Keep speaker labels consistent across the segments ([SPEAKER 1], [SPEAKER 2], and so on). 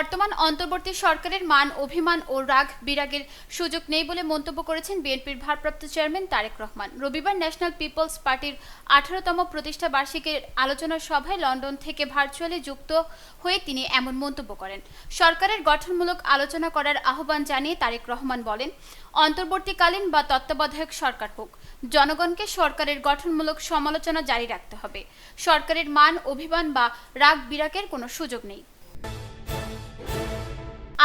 [SPEAKER 1] বর্তমান অন্তর্বর্তী সরকারের মান, অভিমান ও রাগ বিরাগের সুযোগ নেই বলে মন্তব্য করেছেন বিএনপির ভারপ্রাপ্ত চেয়ারম্যান তারেক রহমান। রবিবার ন্যাশনাল পিপলস পার্টির আঠারোতম প্রতিষ্ঠা বার্ষিকীর আলোচনা সভায় লন্ডন থেকে ভার্চুয়ালি যুক্ত হয়ে তিনি এমন মন্তব্য করেন। সরকারের গঠনমূলক আলোচনা করার আহ্বান জানিয়ে তারেক রহমান বলেন, অন্তর্বর্তীকালীন বা তত্ত্বাবধায়ক সরকার হোক, জনগণকে সরকারের গঠনমূলক সমালোচনা জারি রাখতে হবে। সরকারের মান, অভিমান বা রাগ বিরাগের কোনো সুযোগ নেই।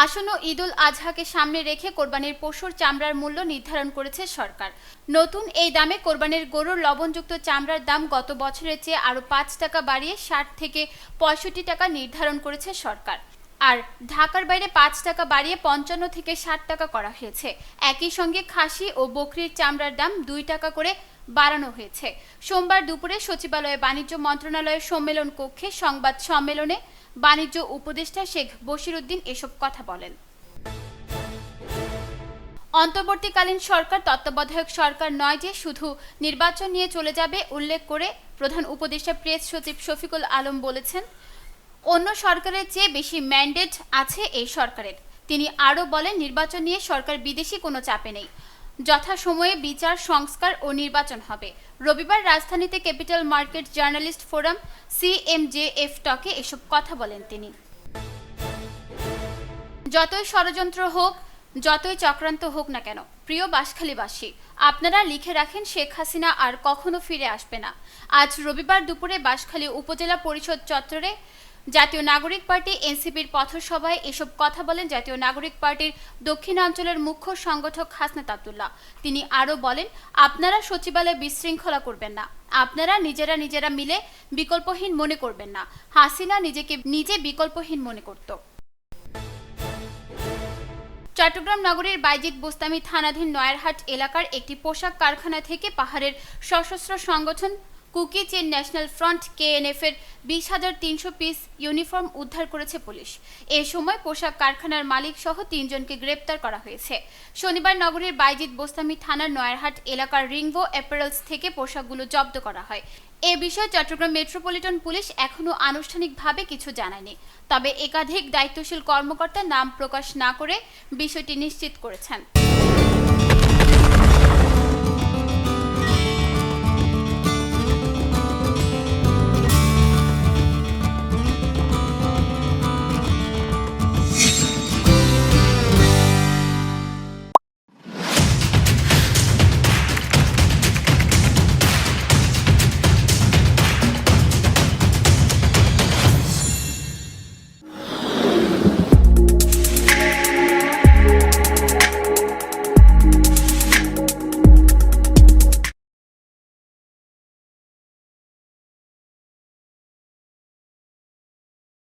[SPEAKER 1] আসন্ন ঈদুল আজহাকে সামনে রেখে কোরবানির পশুর চামড়ার মূল্য নির্ধারণ করেছে সরকার। নতুন এই দামে কোরবানির গরুর লবণযুক্ত চামড়ার দাম গত বছরের চেয়ে আরও পাঁচ টাকা বাড়িয়ে ষাট থেকে পঁয়ষট্টি টাকা নির্ধারণ করেছে সরকার। আর ঢাকার বাইরে পাঁচ টাকা বাড়িয়ে পঞ্চান্ন থেকে ষাট টাকা করা হয়েছে। একই সঙ্গে খাসি ও বকরির চামড়ার দাম দুই টাকা করে বাড়ানো হয়েছে। সোমবার দুপুরে সচিবালয়ে বাণিজ্য মন্ত্রণালয়ের সম্মেলন কক্ষে সংবাদ সম্মেলনে বাণিজ্য উপদেষ্টা শেখ বশিরউদ্দিন এসব কথা বলেন। অন্তর্বর্তীকালীন সরকার, তত্ত্বাবধায়ক সরকার নয় যে শুধু নির্বাচন নিয়ে চলে যাবে উল্লেখ করে প্রধান উপদেষ্টা প্রেস সচিব শফিকুল আলম বলেছেন, অন্য সরকারের চেয়ে বেশি ম্যান্ডেট আছে এই সরকারের। তিনি আরও বলেন, নির্বাচন নিয়ে সরকার বিদেশি কোনো চাপে নেই। যথাসময়ে বিচার, সংস্কার ও নির্বাচন হবে। রবিবার রাজধানীতে capital market journalist forum CMJF টকে এসব কথা বলেন তিনি। যতই ষড়যন্ত্র হোক, যতই চক্রান্ত হোক না কেন, প্রিয় বাসখালীবাসী আপনারা লিখে রাখেন শেখ হাসিনা আর কখনো ফিরে আসবে না। আজ রবিবার দুপুরে বাসখালী উপজেলা পরিষদ চত্বরে জাতীয় নাগরিক পার্টি, এনসিপির পথসভায় এসব কথা বলেন জাতীয় নাগরিক পার্টির দক্ষিণাঞ্চলের মুখ্য সংগঠক হাসনাত আবদুল্লাহ। তিনি আরও বলেন, আপনারা সচিবালয়ে বিশৃঙ্খলা করবেন না। আপনারা নিজেরা নিজেরা মিলে বিকল্পহীন মনে করবেন না। হাসিনা নিজেকে নিজে বিকল্পহীন মনে করত। চট্টগ্রাম নগরীর বাইজিৎ বোস্তামি থানাধীন নয়ারহাট এলাকার একটি পোশাক কারখানা থেকে পাহাড়ের সশস্ত্র সংগঠন Kuki Chin national front KNF এর বিশ হাজার তিনশো পিস ইউনিফর্ম উদ্ধার করেছে পুলিশ। এ সময় পোশাক কারখানার মালিক সহ তিনজনকে গ্রেপ্তার করা হয়েছে। শনিবার নগরীর বাইজিৎ বোস্তামি থানার নয়ারহাট এলাকার রিংবো অ্যাপারেলস থেকে পোশাকগুলো জব্দ করা হয়। এ বিষয়ে চট্টগ্রাম মেট্রোপলিটন পুলিশ এখনও আনুষ্ঠানিকভাবে কিছু জানায়নি। তবে একাধিক দায়িত্বশীল কর্মকর্তা নাম প্রকাশ না করে বিষয়টি নিশ্চিত করেছেন।